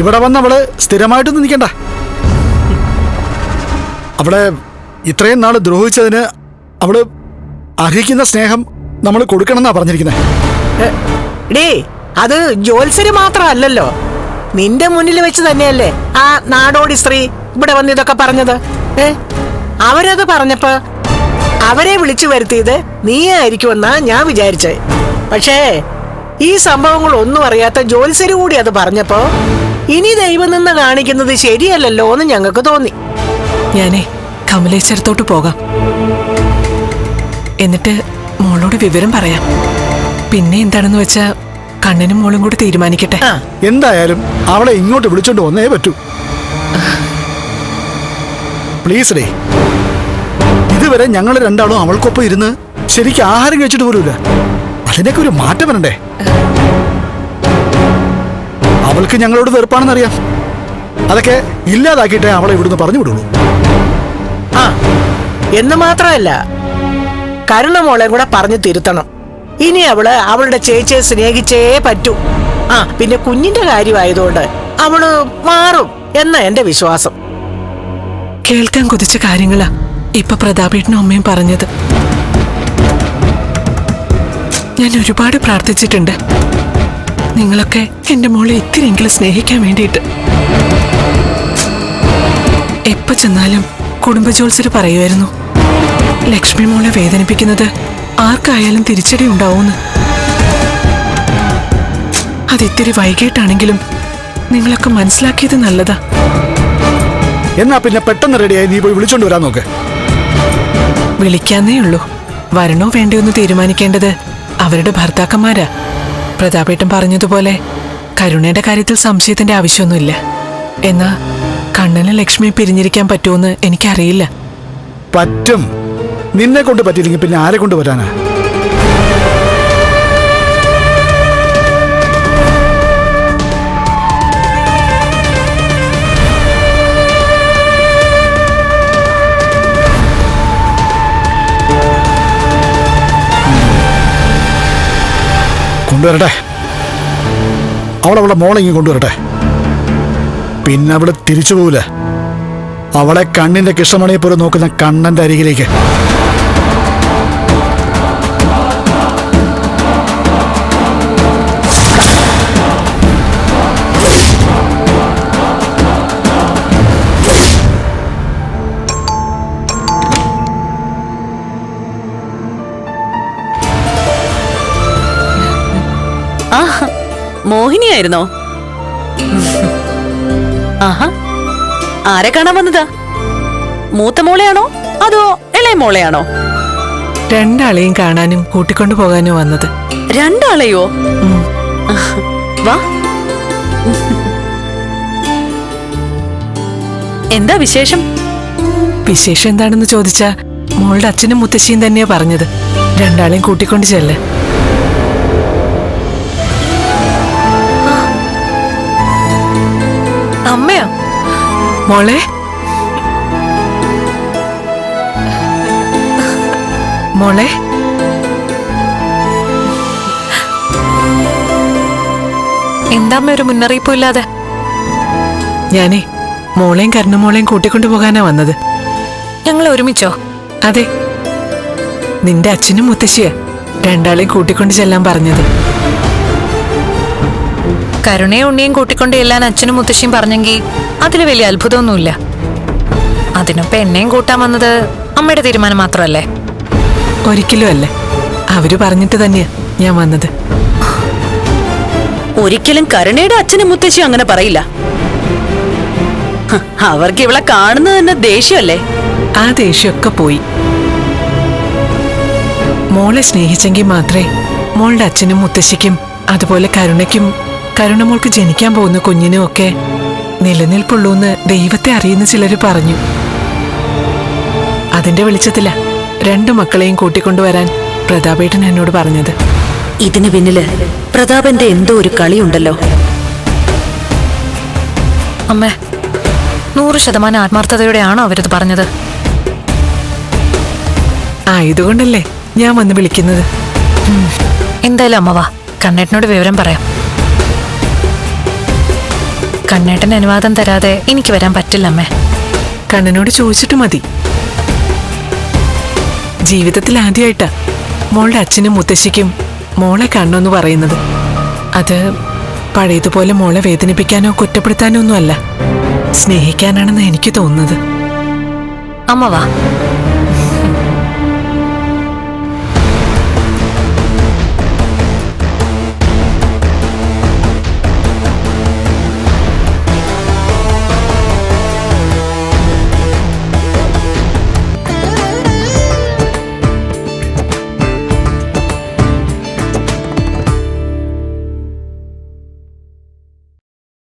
ഇവിടെ വന്ന് അവൾ സ്ഥിരമായിട്ടൊന്നും നിൽക്കണ്ട. അവളെ ഇത്രയും നാൾ ദ്രോഹിച്ചതിന് അവൾ അർഹിക്കുന്ന സ്നേഹം നമ്മൾ കൊടുക്കണമെന്നാ പറഞ്ഞിരിക്കുന്നത് അത് ജോത്സര് മാത്രമല്ലല്ലോ. നിന്റെ മുന്നിൽ വെച്ച് തന്നെയല്ലേ ആ നാടോടി സ്ത്രീ ഇവിടെ വന്ന് ഇതൊക്കെ പറഞ്ഞത്? ഏ അവരത് പറഞ്ഞപ്പോ അവരെ വിളിച്ചു വരുത്തിയത് നീ ആയിരിക്കുമെന്നാ ഞാൻ വിചാരിച്ചേ. പക്ഷേ ഈ സംഭവങ്ങൾ ഒന്നും അറിയാത്ത ജോത്സര് കൂടി അത് പറഞ്ഞപ്പോ ഇനി ദൈവം നിന്ന് കാണിക്കുന്നത് ശരിയല്ലല്ലോ എന്ന് ഞങ്ങൾക്ക് തോന്നി. ഞാനേ കമലേശ്വരത്തോട്ട് പോകാം. എന്നിട്ട് മോളോട് വിവരം പറയാം. പിന്നെ എന്താണെന്ന് വെച്ചാ കണ്ണനും മോളും കൂടി തീരുമാനിക്കട്ടെ. എന്തായാലും അവളെ ഇങ്ങോട്ട് വിളിച്ചോണ്ട് വന്നേ പറ്റൂ. പ്ലീസ് ഡേ ഇതുവരെ ഞങ്ങൾ രണ്ടാളും അവൾക്കൊപ്പം ഇരുന്ന് ശരിക്കും ആഹാരം കഴിച്ചിട്ട് പോലുമില്ല. അതിനൊക്കെ ഒരു മാറ്റം വരണ്ടേ? അവൾക്ക് ഞങ്ങളോട് വെറുപ്പാണെന്നറിയാം. അതൊക്കെ ഇല്ലാതാക്കിയിട്ടേ അവളെ ഇവിടുന്ന് പറഞ്ഞു വിടുള്ളൂ. ആ എന്ന് മാത്രമല്ല കരുണ മോളെ കൂടെ പറഞ്ഞു തിരുത്തണം. ഇനി അവൾ അവളുടെ ചേച്ചിയെ സ്നേഹിച്ചേ പറ്റൂ. ആ പിന്നെ കുഞ്ഞിന്റെ കാര്യമായതുകൊണ്ട് അവൾ മാറും എന്ന എന്റെ വിശ്വാസം. കേൾക്കാൻ കൊതിച്ച കാര്യങ്ങളാ ഇപ്പൊ പ്രതാപേട്ടനും അമ്മയും പറഞ്ഞത്. ഞാൻ ഒരുപാട് പ്രാർത്ഥിച്ചിട്ടുണ്ട്. നിങ്ങളൊക്കെ എന്റെ മോളെ ഇത്തിരിയെങ്കിലും സ്നേഹിക്കാൻ വേണ്ടിയിട്ട്. എപ്പോ ചെന്നാലും കുടുംബജോത്സര് പറയുമായിരുന്നു ലക്ഷ്മി മോളെ വേദനിപ്പിക്കുന്നത് ആർക്കായാലും തിരിച്ചടി ഉണ്ടാവുമെന്ന് അതിത്തിരി വൈകിട്ടാണെങ്കിലും നിങ്ങളൊക്കെ മനസ്സിലാക്കിയത് നല്ലതാ. എന്നാ പിന്നെ പെട്ടെന്ന് റെഡിയായി നീ പോയി വിളിച്ചോണ്ട് വരാൻ നോക്ക്. വിളിക്കാന്നേ ഉള്ളൂ. വരണോ വേണ്ടിയൊന്ന് എന്ന് തീരുമാനിക്കേണ്ടത് അവരുടെ ഭർത്താക്കന്മാരാ. പ്രതാപേട്ടൻ പറഞ്ഞതുപോലെ കരുണയുടെ കാര്യത്തിൽ സംശയത്തിന്റെ ആവശ്യമൊന്നുമില്ല. എന്നാ കണ്ണന് ലക്ഷ്മി പിരിഞ്ഞിരിക്കാൻ പറ്റുമെന്ന് എനിക്കറിയില്ല. പറ്റും. നിന്നെ കൊണ്ട് പറ്റിയില്ലെങ്കിൽ പിന്നെ ആരെ കൊണ്ട് വരാനാ? കൊണ്ടുവരട്ടെ. അവൾ അവളെ മോളെ കൊണ്ടുവരട്ടെ. പിന്നെ അവിടെ തിരിച്ചു പോവില്ല. അവളെ കണ്ണിന്റെ കൃഷ്ണമണിയെ പോലെ നോക്കുന്ന കണ്ണന്റെ അരികിലേക്ക്. ആഹാ മോഹിനിയായിരുന്നോ? ആഹാ ആരെ കാണാൻ വന്നതാ? മൂത്ത മോളെയാണോ അതോ ഇളയ മോളെയാണോ? രണ്ടാളെയും കാണാനും കൂട്ടിക്കൊണ്ടു പോകാനും വന്നത്. രണ്ടാളെയോ? വാ. എന്താ വിശേഷം? വിശേഷം എന്താണെന്ന് ചോദിച്ചാ മോളുടെ അച്ഛനും മുത്തശ്ശിയും തന്നെയാ പറഞ്ഞത്. രണ്ടാളെയും കൂട്ടിക്കൊണ്ട് ചെല്ല്. മോളെ? മോളെ? എന്താമ്മ ഒരു മുന്നറിയിപ്പും ഇല്ലാതെ? ഞാനേ മോളെയും കരുണമോളെയും കൂട്ടിക്കൊണ്ടു പോകാനാ വന്നത്. ഞങ്ങൾ ഒരുമിച്ചോ? അതെ. നിന്റെ അച്ഛനും മുത്തശ്ശിയാ രണ്ടാളെയും കൂട്ടിക്കൊണ്ട് ചെല്ലാൻ പറഞ്ഞത്. കരുണയും ഉണ്ണിയും കൂട്ടിക്കൊണ്ട് ചെല്ലാൻ അച്ഛനും മുത്തശ്ശിയും പറഞ്ഞെങ്കിൽ അതിൽ വലിയ അത്ഭുതമൊന്നുമില്ല. അതിനൊപ്പം എന്നെയും കൂട്ടാൻ വന്നത് അമ്മയുടെ തീരുമാനം മാത്രമല്ലേ? ഒരിക്കലും അല്ലേ. അവർ പറഞ്ഞിട്ട് തന്നെയാ ഞാൻ വന്നത്. ഒരിക്കലും കരുണയുടെ അച്ഛനും മുത്തശ്ശി അങ്ങനെ പറയില്ല. അവർക്ക് ഇവളെ കാണുന്നത് തന്നെ ദേഷ്യമല്ലേ? ആ ദേഷ്യമൊക്കെ പോയി. മോളെ സ്നേഹിച്ചെങ്കിൽ മാത്രമേ മോളുടെ അച്ഛനും മുത്തശ്ശിക്കും അതുപോലെ കരുണയ്ക്കും കരുണമോൾക്ക് ജനിക്കാൻ പോകുന്ന കുഞ്ഞിനും ഒക്കെ നിലനിൽപ്പുള്ളൂന്ന് ദൈവത്തെ അറിയുന്ന ചിലര് പറഞ്ഞു. അതിന്റെ വെളിച്ചത്തില രണ്ടു മക്കളെയും കൂട്ടിക്കൊണ്ടുവരാൻ പ്രതാപേട്ടൻ എന്നോട് പറഞ്ഞത്. ഇതിന് പിന്നിൽ പ്രതാപന്റെ എന്തോ ഒരു കളിയുണ്ടല്ലോ. അമ്മ നൂറ് ശതമാനം ആത്മാർത്ഥതയോടെയാണോ അവരത് പറഞ്ഞത്? ആയതുകൊണ്ടല്ലേ ഞാൻ വന്ന് വിളിക്കുന്നത്. എന്തായാലും അമ്മ വാ. കണ്ണേട്ടനോട് വിവരം പറയാം. കണ്ണേട്ടൻ അനുവാദം തരാതെ എനിക്ക് വരാൻ പറ്റില്ല അമ്മേ കണ്ണനോട് ചോദിച്ചിട്ട് മതി. ജീവിതത്തിൽ ആദ്യമായിട്ടാ മോളുടെ അച്ഛനും മുത്തശ്ശിക്കും മോളെ കണ്ണെന്ന് പറയുന്നത്. അത് പഴയതുപോലെ മോളെ വേദനിപ്പിക്കാനോ കുറ്റപ്പെടുത്താനോ ഒന്നുമല്ല സ്നേഹിക്കാനാണെന്ന് എനിക്ക് തോന്നുന്നത്. അമ്മ വാ.